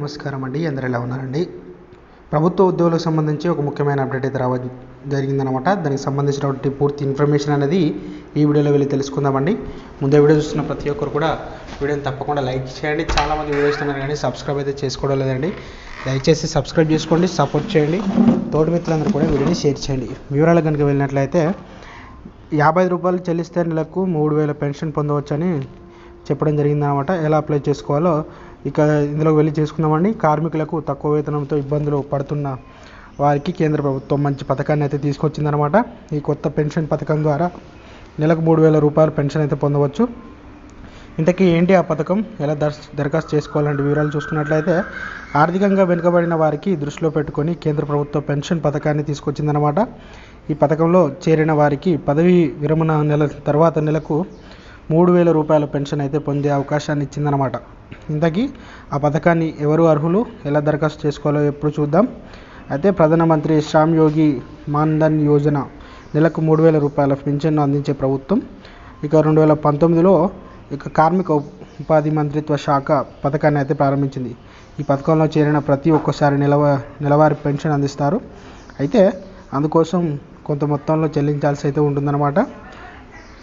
నమస్కారం అండి. అందరు ఎలా ఉన్నారండి? ప్రభుత్వ ఉద్యోగులకు సంబంధించి ఒక ముఖ్యమైన అప్డేట్ అయితే రావ జరిగిందనమాట దానికి సంబంధించినటువంటి పూర్తి ఇన్ఫర్మేషన్ అనేది ఈ వీడియోలో వెళ్ళి తెలుసుకుందామండి ముందే వీడియో చూస్తున్న ప్రతి ఒక్కరు కూడా వీడియోని తప్పకుండా లైక్ చేయండి. చాలామంది వీడియోస్ ఉన్నారు కానీ సబ్స్క్రైబ్ అయితే చేసుకోవడం లేదండి. దయచేసి సబ్స్క్రైబ్ చేసుకోండి సపోర్ట్ చేయండి. తోటి మిత్రులందరూ కూడా వీడియోని షేర్ చేయండి. వివరాలు కనుక వెళ్ళినట్లయితే యాభై రూపాయలు చెల్లిస్తే నెలకు మూడు వేల పెన్షన్ పొందవచ్చని చెప్పడం జరిగిందనమాట ఎలా అప్లై చేసుకోవాలో ఇక ఇందులోకి వెళ్ళి చేసుకుందామండి. కార్మికులకు తక్కువ వేతనంతో ఇబ్బందులు పడుతున్న వారికి కేంద్ర ప్రభుత్వం మంచి పథకాన్ని అయితే తీసుకొచ్చిందనమాట ఈ కొత్త పెన్షన్ పథకం ద్వారా నెలకు మూడు వేల రూపాయల పెన్షన్ అయితే పొందవచ్చు. ఇంతకీ ఏంటి ఆ పథకం? ఎలా దర్ దరఖాస్తు చేసుకోవాలంటే వివరాలు చూసుకున్నట్లయితే ఆర్థికంగా వెనుకబడిన వారికి దృష్టిలో పెట్టుకొని కేంద్ర ప్రభుత్వ పెన్షన్ పథకాన్ని తీసుకొచ్చిందనమాట ఈ పథకంలో చేరిన వారికి పదవి విరమణ నెల తర్వాత నెలకు మూడు వేల రూపాయల పెన్షన్ అయితే పొందే అవకాశాన్ని ఇచ్చిందనమాట ఇంతకీ ఆ పథకాన్ని ఎవరు అర్హులు ఎలా దరఖాస్తు చేసుకోవాలో ఎప్పుడు చూద్దాం. అయితే ప్రధానమంత్రి శ్రామ్ యోగి మాన్ధన్ యోజన నెలకు మూడు వేల రూపాయల పెన్షన్ను అందించే ప్రభుత్వం. ఇక రెండు వేల పంతొమ్మిదిలో ఇక కార్మిక ఉపాధి మంత్రిత్వ శాఖ పథకాన్ని అయితే ప్రారంభించింది. ఈ పథకంలో చేరిన ప్రతి ఒక్కసారి నెలవ నెలవారీ పెన్షన్ అందిస్తారు. అయితే అందుకోసం కొంత మొత్తంలో చెల్లించాల్సి అయితే ఉంటుందన్నమాట.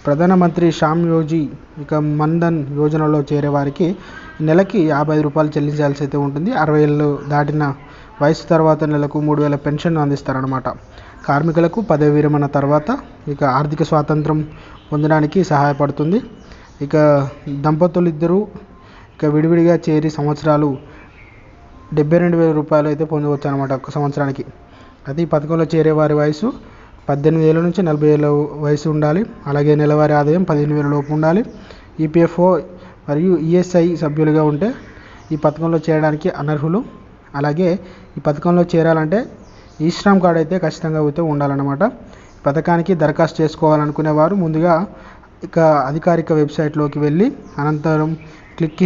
ప్రధానమంత్రి శ్యామ్ యోజీ ఇక మన్ధన్ యోజనలో చేరే వారికి నెలకి యాభై రూపాయలు చెల్లించాల్సి అయితే ఉంటుంది. అరవై ఏళ్ళు దాటిన వయసు తర్వాత నెలకు మూడు వేల పెన్షన్ అందిస్తారనమాట కార్మికులకు పదవి విరమణ తర్వాత ఇక ఆర్థిక స్వాతంత్రం పొందడానికి సహాయపడుతుంది. ఇక దంపతులు ఇద్దరు ఇక విడివిడిగా చేరి సంవత్సరాలు డెబ్బై రెండు వేల రూపాయలు అయితే పొందవచ్చు అనమాట ఒక సంవత్సరానికి. అది ఈ పథకంలో చేరే వారి వయసు పద్దెనిమిది ఏళ్ళ నుంచి నలభై ఏళ్ళ వయసు ఉండాలి. అలాగే నెలవారీ ఆదాయం పదిహేను వేల లోపు ఉండాలి. ఈపీఎఫ్ఓ మరియు ఈఎస్ఐ సభ్యులుగా ఉంటే ఈ పథకంలో చేరడానికి అనర్హులు. అలాగే ఈ పథకంలో చేరాలంటే ఈ శ్రామ్ కార్డ్ అయితే ఖచ్చితంగా అయితే ఉండాలన్నమాట. ఈ పథకానికి దరఖాస్తు చేసుకోవాలనుకునే వారు ముందుగా ఇక అధికారిక వెబ్సైట్లోకి వెళ్ళి అనంతరం click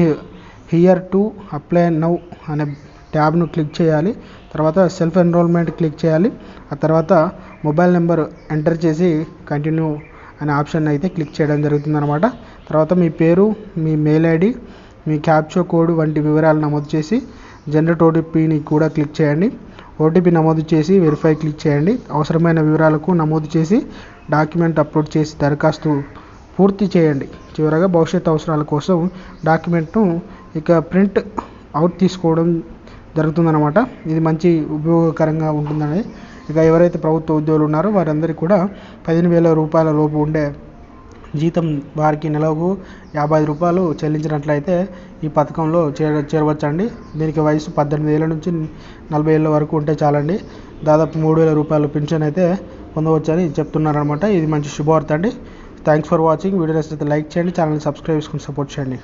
here to apply now అనే ట్యాబ్ను క్లిక్ చేయాలి. తర్వాత సెల్ఫ్ ఎన్రోల్మెంట్ క్లిక్ చేయాలి. ఆ తర్వాత మొబైల్ నెంబర్ ఎంటర్ చేసి కంటిన్యూ అనే ఆప్షన్ అయితే క్లిక్ చేయడం జరుగుతుందన్నమాట. తర్వాత మీ పేరు మీ మెయిల్ ఐడి మీ క్యాప్చో కోడ్ వంటి వివరాలు నమోదు చేసి జనరేట్ ఓటీపీని కూడా క్లిక్ చేయండి. ఓటీపీ నమోదు చేసి వెరిఫై క్లిక్ చేయండి. అవసరమైన వివరాలకు నమోదు చేసి డాక్యుమెంట్ అప్లోడ్ చేసి దరఖాస్తు పూర్తి చేయండి. చివరగా భవిష్యత్ అవసరాల కోసం డాక్యుమెంట్ను ఇక ప్రింట్ అవుట్ తీసుకోవడం జరుగుతుందన్నమాట. ఇది మంచి ఉపయోగకరంగా ఉంటుందని ఇక ఎవరైతే ప్రభుత్వ ఉద్యోగులు ఉన్నారో వారందరికీ కూడా పదిహేను వేల రూపాయల లోపు ఉండే జీతం వారికి నెలకు యాభై రూపాయలు చెల్లించినట్లయితే ఈ పథకంలో చేర చేరవచ్చండి. దీనికి వయసు పద్దెనిమిది ఏళ్ళ నుంచి నలభై ఏళ్ళ వరకు ఉంటే చాలండి. దాదాపు మూడు వేల రూపాయలు పెన్షన్ అయితే పొందవచ్చని చెప్తున్నారనమాట ఇది మంచి శుభవార్త అండి. థ్యాంక్స్ ఫర్ వాచింగ్ వీడియో నచ్చితే లైక్ చేయండి. ఛానల్ని సబ్స్క్రైబ్ చేసుకుని సపోర్ట్ చేయండి.